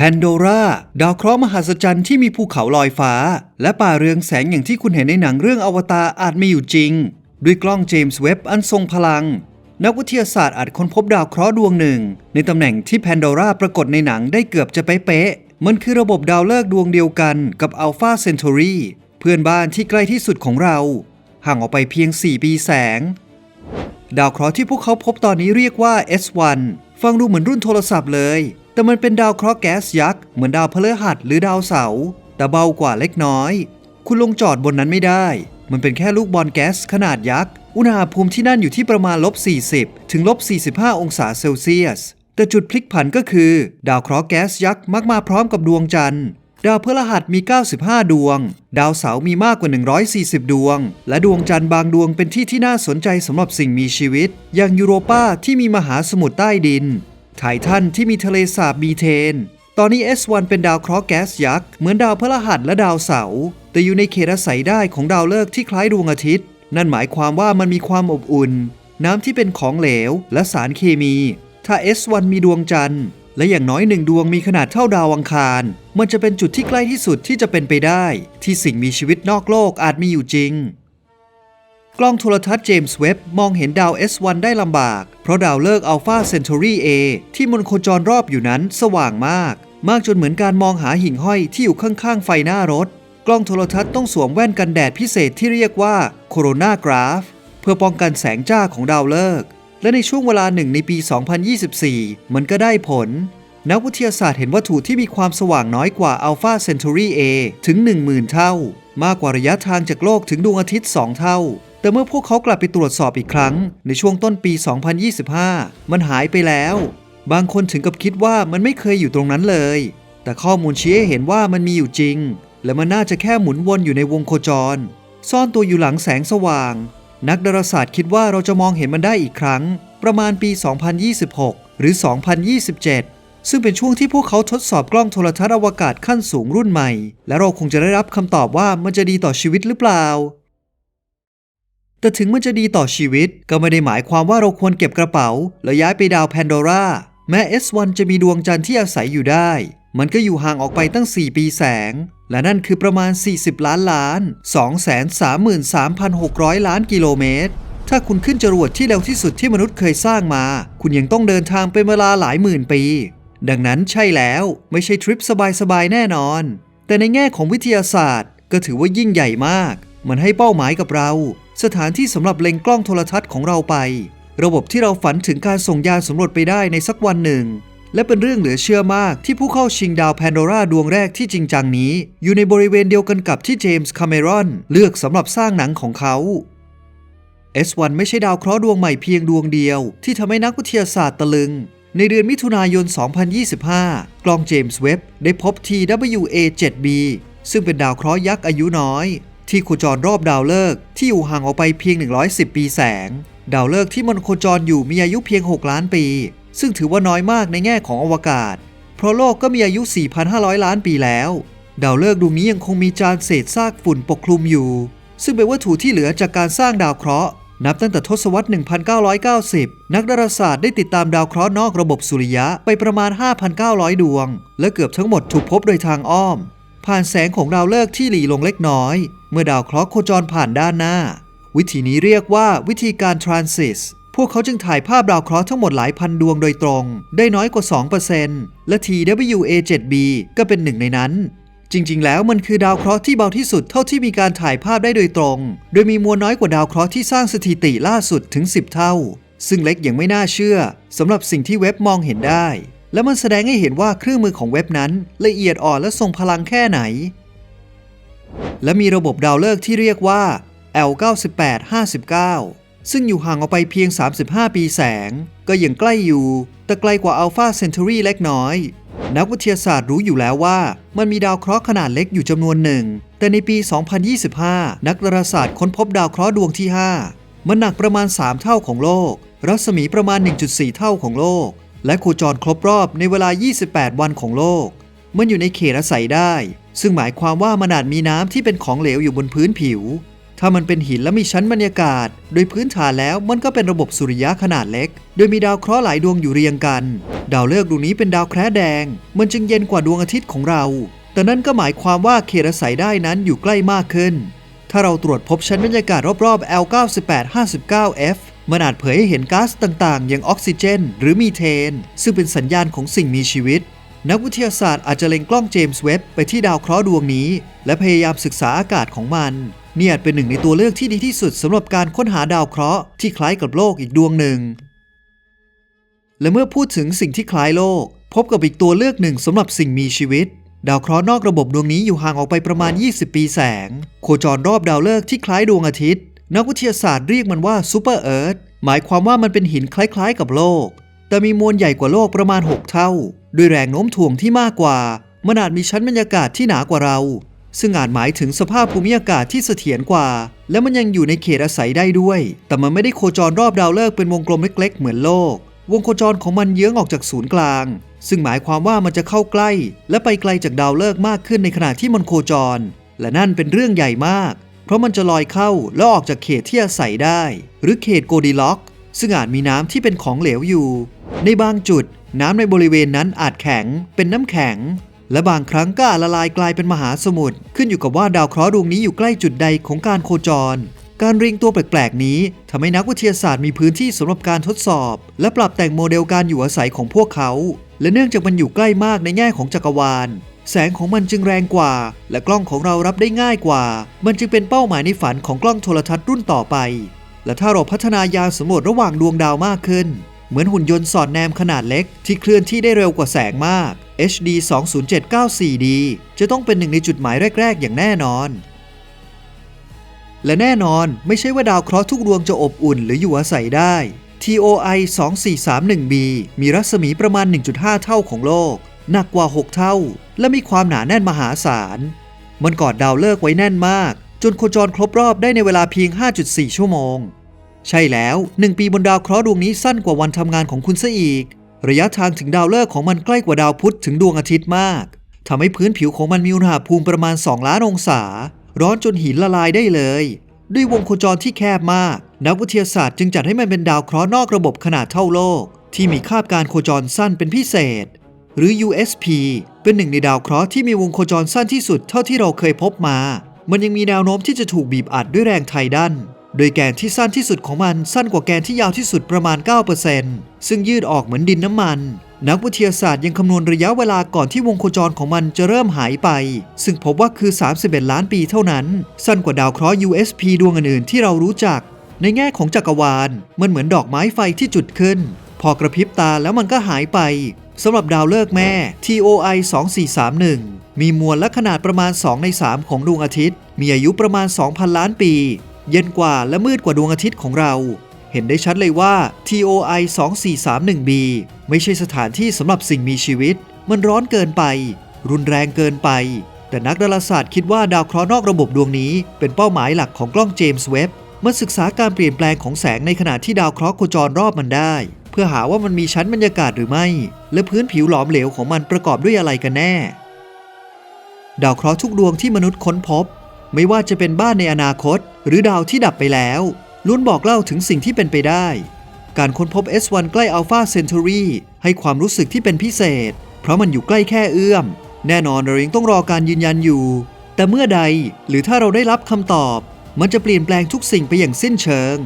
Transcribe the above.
แพนโดราดาวเคราะห์มหัศจรรย์ที่มีภูเขาลอยฟ้า และป่าเรืองแสงอย่างที่คุณเห็นในหนังเรื่องอวตารอาจมีอยู่จริง ด้วยกล้องเจมส์เว็บอันทรงพลัง นักวิทยาศาสตร์อาจค้นพบดาวเคราะห์ดวงหนึ่ง ในตำแหน่งที่แพนโดราปรากฏในหนังได้เกือบจะเป๊ะๆมันคือระบบดาวฤกษ์ดวงเดียวกันกับอัลฟาเซน u รีเพื่อนบ้านที่ใกล้ที่สุดของเรา ห่างออกไปเพียง 4 ปีแสง ดาวเคราะห์ที่พวกเขาพบตอนนี้เรียกว่า S1 ฟังดูเหมือนรุ่นโทรศัพท์เลย แต่มันเป็นดาวเคราะห์แก๊สยักษ์เหมือนดาวพฤหัสหรือดาวเสาร์แต่เบากว่าเล็กน้อย คุณลงจอดบนนั้นไม่ได้ มันเป็นแค่ลูกบอลแก๊สขนาดยักษ์ อุณหภูมิที่นั่นอยู่ที่ประมาณลบ 40 ถึงลบ 45 องศาเซลเซียส แต่จุดพลิกผันก็คือ ดาวเคราะห์แก๊สยักษ์มักมาพร้อมกับดวงจันทร์ ดาวพฤหัสมี 95 ดวง ดาวเสาร์มีมากกว่า 140 ดวง และดวงจันทร์บางดวงเป็นที่ที่น่าสนใจสำหรับสิ่งมีชีวิต อย่างยูโรปาที่มีมหาสมุทรใต้ดิน ไททันที่มีทะเลสาบมีเทน ตอนนี้ S1 เป็นดาวเคราะห์แก๊สยักษ์ เหมือนดาวพฤหัสและดาวเสาร์แต่อยู่ในเขตอาศัยได้ของดาวฤกษ์ที่คล้ายดวงอาทิตย์ นั่นหมายความว่ามันมีความอบอุ่น น้ำที่เป็นของเหลวและสารเคมี ถ้า S1 มีดวงจันทร์ และอย่างน้อยหนึ่งดวงมีขนาดเท่าดาวอังคาร มันจะเป็นจุดที่ใกล้ที่สุดที่จะเป็นไปได้ ที่สิ่งมีชีวิตนอกโลกอาจมีอยู่จริง กล้องโทรทัศน์เจมส์เว็บมองเห็นดาว S1 ได้ลำบาก เพราะดาวฤกษ์อัลฟาเซน u รี A ที่มันโคจรรอบอยู่นั้นสว่างมาก มากจนเหมือนการมองหาหิ่งห้อยที่อยู่ข้างๆ ไฟหน้ารถ กล้องโทรทัศน์ต้องสวมแว่นกันแดดพิเศษที่เรียกว่าโคโรนากราฟเพื่อป้องกันแสงจ้าของดาวฤกษ์และในช่วงเวลาหนึ่งในปี 2024 มันก็ได้ผล นักวิทยาศาสตร์เห็นวัตถุที่มีความสว่างน้อยกว่าอัลฟาเซน u รี A ถึง 10,000 เท่า มากกว่าระยะทางจากโลกถึงดวงอาทิตย์ 2 เท่า แต่เมื่อพวกเขากลับไปตรวจสอบอีกครั้ง ในช่วงต้นปี 2025 มันหายไปแล้ว บางคนถึงกับคิดว่ามันไม่เคยอยู่ตรงนั้นเลย แต่ข้อมูลชี้ให้เห็นว่ามันมีอยู่จริง และมันน่าจะแค่หมุนวนอยู่ในวงโคจร ซ่อนตัวอยู่หลังแสงสว่าง นักดาราศาสตร์คิดว่าเราจะมองเห็นมันได้อีกครั้ง ประมาณปี 2026 หรือ 2027ซึ่งเป็นช่วงที่พวกเขาทดสอบกล้องโทรทัศน์อวกาศขั้นสูงรุ่นใหม่ และเราคงจะได้รับคำตอบว่ามันจะดีต่อชีวิตหรือเปล่า แต่ถึงมันจะดีต่อชีวิตก็ไม่ได้หมายความว่าเราควรเก็บกระเป๋า แล้วย้ายไปดาวแพนโดราแม้ S1 จะมีดวงจันทร์ที่อาศัยอยู่ได้ มันก็อยู่ห่างออกไปตั้ง 4 ปีแสง และนั่นคือประมาณ 40 ล้านล้าน 233,600 ล้านกิโลเมตร ถ้าคุณขึ้นจรวดที่เร็วที่สุดที่มนุษย์เคยสร้างมา คุณยังต้องเดินทางเป็นเวลาหลายหมื่นปี ดังนั้นใช่แล้วไม่ใช่ทริปสบายๆแน่นอน แต่ในแง่ของวิทยาศาสตร์ ก็ถือว่ายิ่งใหญ่มาก มันให้เป้าหมายกับเรา สถานที่สำหรับเล็งกล้องโทรทัศน์ของเราไป ระบบที่เราฝันถึงการส่งยานสำรวจไปได้ในสักวันหนึ่ง และเป็นเรื่องเหลือเชื่อมากที่ผู้เข้าชิงดาวแพนโดราดวงแรกที่จริงจังนี้ อยู่ในบริเวณเดียวกันกับที่เจมส์คาเมรอนเลือกสำหรับสร้างหนังของเขา S1 ไม่ใช่ดาวเคราะห์ดวงใหม่เพียงดวงเดียว ที่ทำให้นักวิทยาศาสตร์ตะลึง ในเดือนมิถุนายน 2025 กล้องเจมส์เว็บได้พบ TWA7b ซึ่งเป็นดาวเคราะห์ยักษ์อายุน้อย ที่โคจรรอบดาวฤกษ์ที่อยู่ห่างออกไปเพียง 110 ปีแสง ดาวฤกษ์ที่มันโคจรอยู่มีอายุเพียง 6 ล้านปี ซึ่งถือว่าน้อยมากในแง่ของอวกาศ เพราะโลกก็มีอายุ 4,500 ล้านปีแล้ว ดาวฤกษ์ดวงนี้ยังคงมีจานเศษซากฝุ่นปกคลุมอยู่ ซึ่งเป็นวัตถุที่เหลือจากการสร้างดาวเคราะห์นับตั้งแต่ทศวรรษ 1990 นักดาราศาสตร์ได้ติดตามดาวเคราะห์นอกระบบสุริยะไปประมาณ 5,900 ดวง และเกือบทั้งหมดถูกพบโดยทางอ้อม ผ่านแสงของดาวฤกษ์ที่หลีลงเล็กน้อย เมื่อดาวเคราะห์โคจรผ่านด้านหน้า วิธีนี้เรียกว่าวิธีการทรานซิสพวกเขาจึงถ่ายภาพดาวเคราะห์ทั้งหมดหลายพันดวงโดยตรง ได้น้อยกว่า 2%และ TWA7b ก็เป็นหนึ่งในนั้น จริง ๆ แล้วมันคือดาวเคราะห์ที่เบาที่สุดเท่าที่มีการถ่ายภาพได้โดยตรง โดยมีมวลน้อยกว่าดาวเคราะห์ที่สร้างสถิติล่าสุดถึง 10 เท่า ซึ่งเล็กอย่างไม่น่าเชื่อสำหรับสิ่งที่เว็บมองเห็นได้ และมันแสดงให้เห็นว่าเครื่องมือของเว็บนั้น ละเอียดอ่อนและทรงพลังแค่ไหน และมีระบบดาวฤกษ์ที่เรียกว่า L9859 ซึ่งอยู่ห่างออกไปเพียง 35 ปีแสง ก็ยังใกล้อยู่ แต่ไกลกว่า Alpha Centauri เล็กน้อย นักวิทยาศาสตร์รู้อยู่แล้วว่า มันมีดาวเคราะห์ขนาดเล็กอยู่จำนวนหนึ่ง แต่ในปี 2025 นักดาราศาสตร์ค้นพบดาวเคราะห์ดวงที่ 5 มันหนักประมาณ 3 เท่าของโลก รัศมีประมาณ 1.4 เท่าของโลก และโคจรครบรอบในเวลา 28 วันของโลก มันอยู่ในเขตอาศัยได้ ซึ่งหมายความว่ามันอาจมีน้ำที่เป็นของเหลวอยู่บนพื้นผิว ถ้ามันเป็นหินและมีชั้นบรรยากาศ โดยพื้นฐานแล้วมันก็เป็นระบบสุริยะขนาดเล็ก โดยมีดาวเคราะห์หลายดวงอยู่เรียงกัน ดาวฤกษ์ดวงนี้เป็นดาวแคระแดง มันจึงเย็นกว่าดวงอาทิตย์ของเรา แต่นั่นก็หมายความว่าเขตอาศัยได้นั้นอยู่ใกล้มากขึ้น ถ้าเราตรวจพบชั้นบรรยากาศรอบๆ L9859F มันอาจเผยให้เห็นก๊าซต่างๆ อย่างออกซิเจน หรือมีเทน ซึ่งเป็นสัญญาณของสิ่งมีชีวิต นักวิทยาศาสตร์อาจจะเล็งกล้องเจมส์เว็บไปที่ดาวเคราะห์ดวงนี้ และพยายามศึกษาอากาศของมัน เนี่อาจเป็นหนึ่งในตัวเลือกที่ดีที่สุดสำหรับการค้นหาดาวเคราะห์ที่คล้ายกับโลกอีกดวงหนึ่ง และเมื่อพูดถึงสิ่งที่คล้ายโลก พบกับอีกตัวเลือกหนึ่งสำหรับสิ่งมีชีวิต ดาวเคราะห์นอกระบบดวงนี้อยู่ห่างออกไปประมาณ 20 ปีแสง โคจรรอบดาวฤกษ์ที่คล้ายดวงอาทิตย์ นักวิทยาศาสตร์เรียกมันว่าซูเปอร์เอิร์ธหมายความว่ามันเป็นหินคล้ายๆ กับโลก แต่มีมวลใหญ่กว่าโลกประมาณ 6 เท่า ด้วยแรงโน้มถ่วงที่มากกว่ามันอาจมีชั้นบรรยากาศที่หนากว่าเรา ซึ่งอาจหมายถึงสภาพภูมิอากาศที่เสถียรกว่า และมันยังอยู่ในเขตอาศัยได้ด้วย แต่มันไม่ได้โคจรรอบดาวฤกษ์เป็นวงกลมเล็ก ๆ เหมือนโลก วงโคจรของมันเยื้องออกจากศูนย์กลาง ซึ่งหมายความว่ามันจะเข้าใกล้ และไปไกลจากดาวฤกษ์มากขึ้นในขณะที่มันโคจร และนั่นเป็นเรื่องใหญ่มาก เพราะมันจะลอยเข้าแล้วออกจากเขตที่อาศัยได้ หรือเขตโกดิล็อก ซึ่งอาจมีน้ำที่เป็นของเหลวอยู่ ในบางจุด น้ำในบริเวณนั้นอาจแข็งเป็นน้ำแข็ง และบางครั้งก็อาจละลายกลายเป็นมหาสมุทรขึ้นอยู่กับว่าดาวเคราะห์ดวงนี้อยู่ใกล้จุดใดของการโคจร การเรียงตัวแปลกๆ นี้ทำให้นักวิทยาศาสตร์มีพื้นที่สำหรับการทดสอบ และปรับแต่งโมเดลการอยู่อาศัยของพวกเขา และเนื่องจากมันอยู่ใกล้มากในแง่ของจักรวาล แสงของมันจึงแรงกว่า และกล้องของเรารับได้ง่ายกว่า มันจึงเป็นเป้าหมายในฝันของกล้องโทรทัศน์รุ่นต่อไป และถ้าเราพัฒนายานสำรวจระหว่างดวงดาวมากขึ้น เหมือนหุ่นยนต์สอดแนมขนาดเล็ก ที่เคลื่อนที่ได้เร็วกว่าแสงมาก HD 20794D จะต้องเป็นหนึ่งในจุดหมายแรก ๆ อย่างแน่นอน และแน่นอนไม่ใช่ว่าดาวเคราะห์ทุกดวงจะอบอุ่นหรืออยู่อาศัยได้ TOI 2431b มีรัศมีประมาณ 1.5 เท่าของโลก หนักกว่า 6 เท่า และมีความหนาแน่นมหาศาล มันกอดดาวฤกษ์ไว้แน่นมาก จนโคจรครบรอบได้ในเวลาเพียง 5.4 ชั่วโมง ใช่แล้ว 1 ปีบนดาวเคราะห์ดวงนี้สั้นกว่าวันทำงานของคุณซะอีก ระยะทางถึงดาวฤกษ์ของมันใกล้กว่าดาวพุธถึงดวงอาทิตย์มากทำให้พื้นผิวของมันมีอุณหภูมิประมาณ 2 ล้านองศา ร้อนจนหินละลายได้เลย ด้วยวงโคจรที่แคบมาก นักวิทยาศาสตร์จึงจัดให้มันเป็นดาวเคราะห์นอกระบบขนาดเท่าโลก ที่มีคาบการโคจรสั้นเป็นพิเศษ หรือ USP เป็นหนึ่งในดาวเคราะห์ที่มีวงโคจรสั้นที่สุดเท่าที่เราเคยพบมา มันยังมีแนวโน้มที่จะถูกบีบอัดด้วยแรงไทดัน โดยแกนที่สั้นที่สุดของมันสั้นกว่าแกนที่ยาวที่สุดประมาณ 9%ซึ่งยืดออกเหมือนดินน้ำมัน นักวิทยาศาสตร์ยังคำนวณระยะเวลาก่อนที่วงโคจรของมันจะเริ่มหายไป ซึ่งพบว่าคือ 31 ล้านปีเท่านั้น สั้นกว่าดาวเคราะห์ USP ดวงอื่นๆที่เรารู้จัก ในแง่ของจักรวาล มันเหมือนดอกไม้ไฟที่จุดขึ้น พอกระพริบตาแล้วมันก็หายไปสำหรับดาวฤกษ์แม่ TOI 2431 มีมวลและขนาดประมาณ 2 ใน 3 ของดวงอาทิตย์ มีอายุประมาณ 2,000 ล้านปี เย็นกว่าและมืดกว่าดวงอาทิตย์ของเรา เห็นได้ชัดเลยว่า TOI 2431b ไม่ใช่สถานที่สำหรับสิ่งมีชีวิต มันร้อนเกินไป รุนแรงเกินไป แต่นักดาราศาสตร์คิดว่าดาวเคราะห์นอกระบบดวงนี้ เป็นเป้าหมายหลักของกล้องเจมส์เว็บมันศึกษาการเปลี่ยนแปลงของแสงในขณะที่ดาวเคราะห์โคจรรอบมันได้ เพื่อหาว่ามันมีชั้นบรรยากาศหรือไม่ และพื้นผิวหลอมเหลวของมันประกอบด้วยอะไรกันแน่ ดาวเคราะห์ทุกดวงที่มนุษย์ค้นพบ ไม่ว่าจะเป็นบ้านในอนาคต หรือดาวที่ดับไปแล้วล้วนบอกเล่าถึงสิ่งที่เป็นไปได้ การค้นพบ S1 ใกล้อัลฟาเซนท u r y ให้ความรู้สึกที่เป็นพิเศษ เพราะมันอยู่ใกล้แค่เอื้อม แน่นอนเรายังต้องรอการยืนยันอยู่ แต่เมื่อใดหรือถ้าเราได้รับคำตอบ มันจะเปลี่ยนแปลงทุกสิ่งไปอย่างสิ้นเชิง